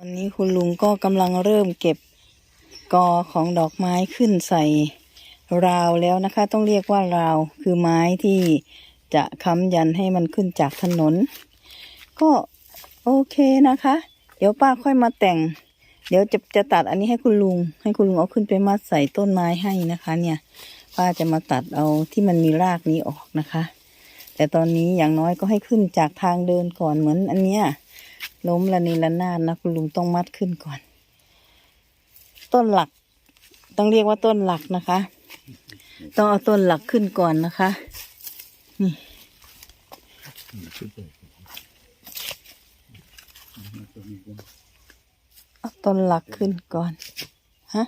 ตอนนี้คุณลุงก็กำลังเริ่มเก็บกอของดอกไม้ขึ้นใส่ราวแล้วนะคะ ต้องเรียกว่าราวคือไม้ที่จะค้ำยันให้มันขึ้นจากถนน ก็โอเคนะคะ เดี๋ยวป้าค่อยมาแต่ง เดี๋ยวจะจะตัดอันนี้ให้คุณลุง ให้คุณลุงเอาขึ้นไปมัดใส่ต้นไม้ให้นะคะ เนี่ย ป้าจะมาตัดเอาที่มันมีรากนี้ออกนะคะ แต่ตอนนี้อย่างน้อยก็ให้ขึ้นจากทางเดินก่อนเหมือนอันเนี้ย ล้มละนีละนาดนะคุณลุงต้องมัดขึ้นก่อน ต้นหลัก ต้องเรียกว่าต้นหลักนะคะ ต้องเอาต้นหลักขึ้นก่อนนะคะ นี่เอาต้นหลักขึ้นก่อนฮะ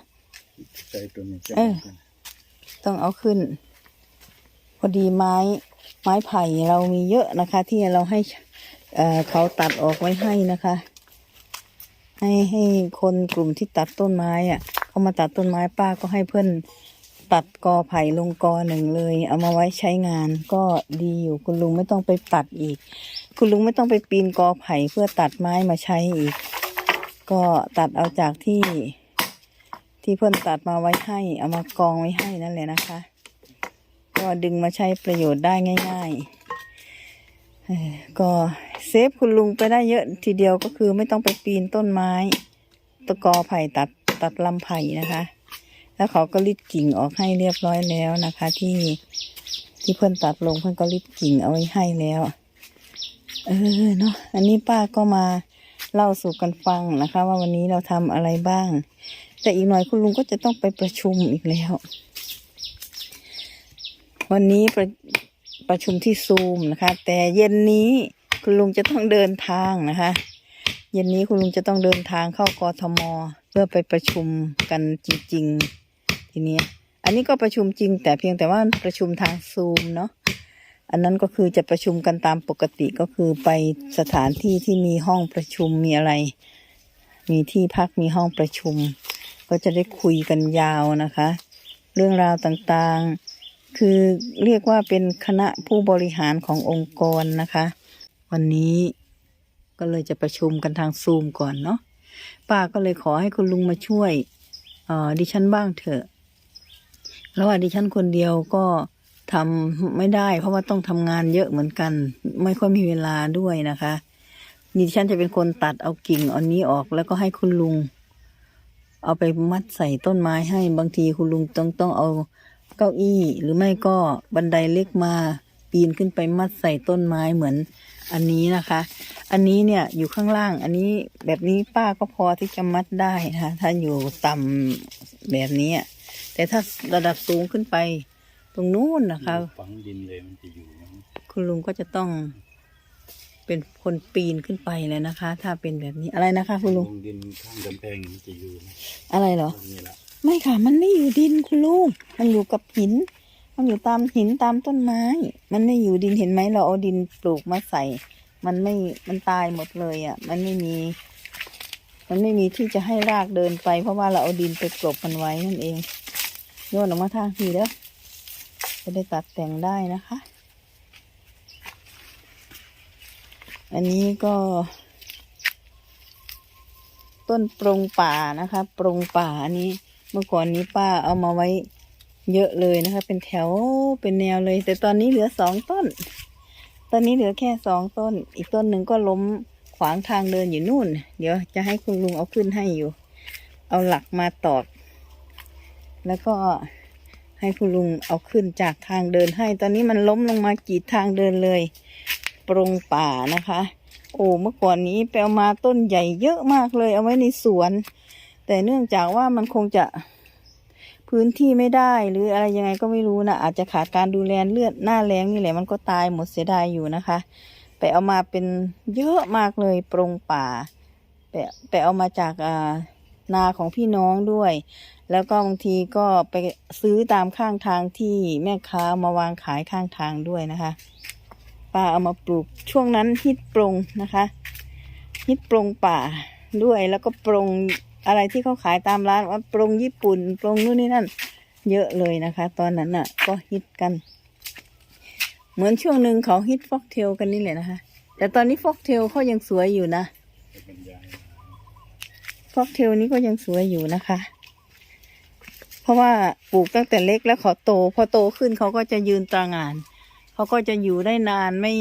เออต้องเอาขึ้น พอดีไม้ไม้ไผ่เรามีเยอะนะคะ ที่เราให้ เขาตัดออกไว้ให้นะคะ ให้ให้คนกลุ่มที่ตัดต้นไม้อะเขามาตัดต้นไม้ป้าก็ให้เพื่อนตัดกอไผ่ลงกอหนึ่งเลย เอามาไว้ใช้งานก็ดีอยู่คุณลุงไม่ต้องไปตัดอีก คุณลุงไม่ต้องไปปีนกอไผ่เพื่อตัดไม้มาใช้อีก ก็ตัดเอาจากที่ ที่เพื่อนตัดมาไว้ให้ เอามากองไว้ให้นั่นแหละนะคะ ก็ดึงมาใช้ประโยชน์ได้ง่าย ๆก็ เซฟคุณลุงไปได้เยอะทีเดียวก็คือไม่ต้องไปปีนต้นไม้ ตะกอไผ่ตัดตัดลำไผ่นะคะ แล้วเขาก็ริดกิ่งออกให้เรียบร้อยแล้วนะคะ ที่ที่เพื่อนตัดลงเพื่อนก็ริดกิ่งเอาไว้ให้แล้ว เออเนาะอันนี้ป้าก็มาเล่าสู่กันฟังนะคะ ว่าวันนี้เราทำอะไรบ้าง แต่อีกหน่อยคุณลุงก็จะต้องไปประชุมอีกแล้ว วันนี้ประประชุมที่ซูมนะคะ แต่เย็นนี้ คุณลุงจะต้องเดินทางนะคะ เย็นนี้คุณลุงจะต้องเดินทางเข้ากทม เพื่อไปประชุมกันจริง ๆ ทีนี้อันนี้ก็ประชุมจริง แต่เพียงแต่ว่าประชุมทางซูมเนาะอันนั้นก็คือจะประชุมกันตามปกติก็คือไปสถานที่ที่มีห้องประชุมมีอะไร มีที่พักมีห้องประชุม ก็จะได้คุยกันยาวนะคะ เรื่องราวต่างๆ คือเรียกว่าเป็นคณะผู้บริหารขององค์กรนะคะ วันนี้ก็เลยจะประชุมกันทางซูมก่อนเนาะป้าก็เลยขอให้คุณลุงมาช่วยออดิฉันบ้างเถอะแล้วว่าดิฉันคนเดียวก็ทำไม่ได้ เพราะว่าต้องทำงานเยอะเหมือนกัน ไม่ค่อยมีเวลาด้วยนะคะดิฉันจะเป็นคนตัดเอากิ่งอันนี้ออกแล้วก็ให้คุณลุง เอาไปมัดใส่ต้นไม้ให้บางทีคุณลุงต้องต้องเอาเก้าอี้ หรือไม่ก็บันไดเล็กมาปีนขึ้นไปมัดใส่ต้นไม้เหมือน อันนี้นะคะ อันนี้เนี่ยอยู่ข้างล่าง อันนี้แบบนี้ป้าก็พอที่จะมัดได้นะคะถ้าอยู่ต่ำแบบนี้อะแต่ถ้าระดับสูงขึ้นไป ตรงนู้นนะคะฝังดินเลยมันจะอยู่นะคุณลุงก็จะต้องเป็นคนปีนขึ้นไปเลยนะคะ ถ้าเป็นแบบนี้อะไรนะคะ คุณลุงลงดินข้างกำแพงมันจะอยู่นะอะไรเหรอตรงนี้ละไม่ค่ะ มันไม่อยู่ดินคุณลุง มันอยู่กับหิน มันอยู่ตามหินตามต้นไม้ มันไม่อยู่ดินเห็นไหมเราเอาดินปลูกมาใส่ มันไม่มันตายหมดเลยอะ มันไม่มี มันไม่มีที่จะให้รากเดินไป เพราะว่าเราเอาดินไปกลบมันไว้นั่นเองโยนออกมาทางทีเด้อจะได้ตัดแต่งได้นะคะ อันนี้ก็ ต้นปรงป่านะคะ ปรงป่าอันนี้ เมื่อก่อนนี้ป้าเอามาไว้ เยอะเลยนะคะ เป็นแถวเป็นแนวเลย แต่ตอนนี้เหลือสองต้น ตอนนี้เหลือแค่สองต้น อีกต้นหนึ่งก็ล้มขวางทางเดินอยู่นู่น เดี๋ยวจะให้คุณลุงเอาขึ้นให้อยู่ เอาหลักมาตอกแล้วก็ให้คุณลุงเอาขึ้นจากทางเดินให้ ตอนนี้มันล้มลงมากีดทางเดินเลยปรงป่านะคะ โอ้เมื่อก่อนนี้ไปเอามาต้นใหญ่เยอะมากเลย เอาไว้ในสวน แต่เนื่องจากว่ามันคงจะ พื้นที่ไม่ได้หรืออะไรยังไงก็ไม่รู้นะอาจจะขาดการดูแลเลือดหน้าแรงนี่แหละมันก็ตายหมดเสียดายอยู่นะคะ ไปเอามาเป็นเยอะมากเลยปรงป่าไปไปเอามาจากอ่านาของพี่น้องด้วย แล้วก็บางทีก็ไปซื้อตามข้างทางที่แม่ค้ามาวางขายข้างทางด้วยนะคะป้าเอามาปลูกช่วงนั้นฮิตปรงนะคะฮิตปรงป่าด้วยแล้วก็ปรง อะไรที่เขาขายตามร้านว่าปรุงญี่ปุ่นปรุงนู่นนี่นั่น เยอะเลยนะคะ ตอนนั้นน่ะ ก็ฮิตกัน เหมือนช่วงหนึ่งเขาฮิตฟอกเทลกันนี่แหละนะคะ แต่ตอนนี้ฟอกเทลเขายังสวยอยู่นะฟอกเทลนี้ก็ยังสวยอยู่นะคะ เพราะว่าปลูกตั้งแต่เล็กแล้วเขาโต พอโตขึ้นเขาก็จะยืนตางาน เขาก็จะอยู่ได้นานไม่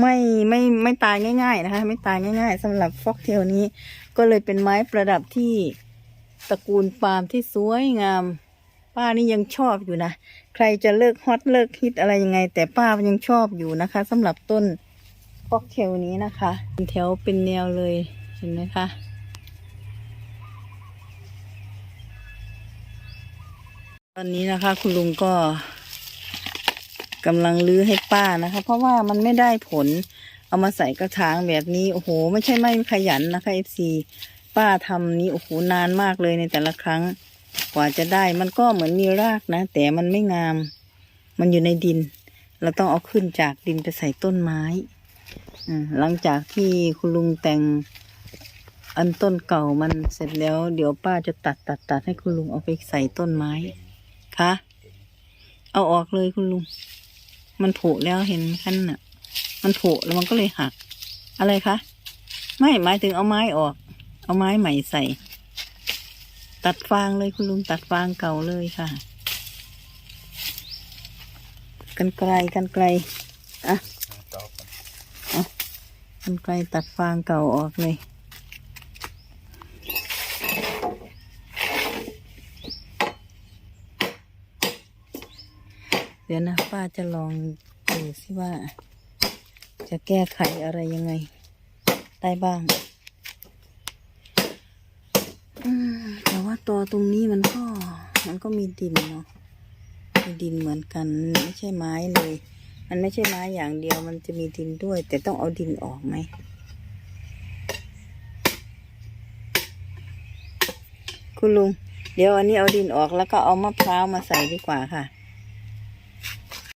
ไม่ไม่ไม่ตายง่าย ๆ นะคะ ไม่ตายง่าย ๆสำหรับฟอกเทลนี้ ก็เลยเป็นไม้ประดับที่ตระกูลปาล์มที่สวยงาม ป้านี่ยังชอบอยู่นะ ใครจะเลิกฮอตเลิกฮิตอะไรยังไง แต่ป้ายังชอบอยู่นะคะสำหรับต้นฟอกเทลนี้นะคะเป็นแถวเป็นแนวเลยเห็นไหมคะตอนนี้นะคะ คุณลุงก็ กำลังลื้อให้ป้านะคะ เพราะว่ามันไม่ได้ผล เอามาใส่กระถางแบบนี้โอ้โห ไม่ใช่ไม่ขยันนะคะเอฟซีป้าทำนี้โอ้โหนานมากเลยในแต่ละครั้ง กว่าจะได้มันก็เหมือนมีรากนะ แต่มันไม่งาม มันอยู่ในดิน เราต้องเอาขึ้นจากดินไปใส่ต้นไม้หลังจากที่คุณลุงแต่งอันต้นเก่ามันเสร็จแล้ว เดี๋ยวป้าจะตัดตัดตัดให้คุณลุงเอาไปใส่ต้นไม้ คะ เอาออกเลยคุณลุง มันผุแล้วเห็นขั้นน่ะ มันผุแล้วมันก็เลยหัก อะไรคะ ไม่หมายถึงเอาไม้ออก เอาไม้ใหม่ใส่ ตัดฟางเลยคุณลุงตัดฟางเก่าเลยค่ะ กันไกลกันไกลอะต่อไปกันไกลตัดฟางเก่าออกเลย เดี๋ยวนะ ป้าจะลองดูสิว่า จะแก้ไขอะไรยังไง ได้บ้างอแต่ว่าตัวตรงนี้มันก็ มันก็มีดินเนาะมีดินเหมือนกัน ไม่ใช่ไม้เลย มันไม่ใช่ไม้อย่างเดียวมันจะมีดินด้วย แต่ต้องเอาดินออกไหมคุณลุง เดี๋ยวอันนี้เอาดินออกแล้วก็เอามะพร้าวมาใส่ดีกว่าค่ะ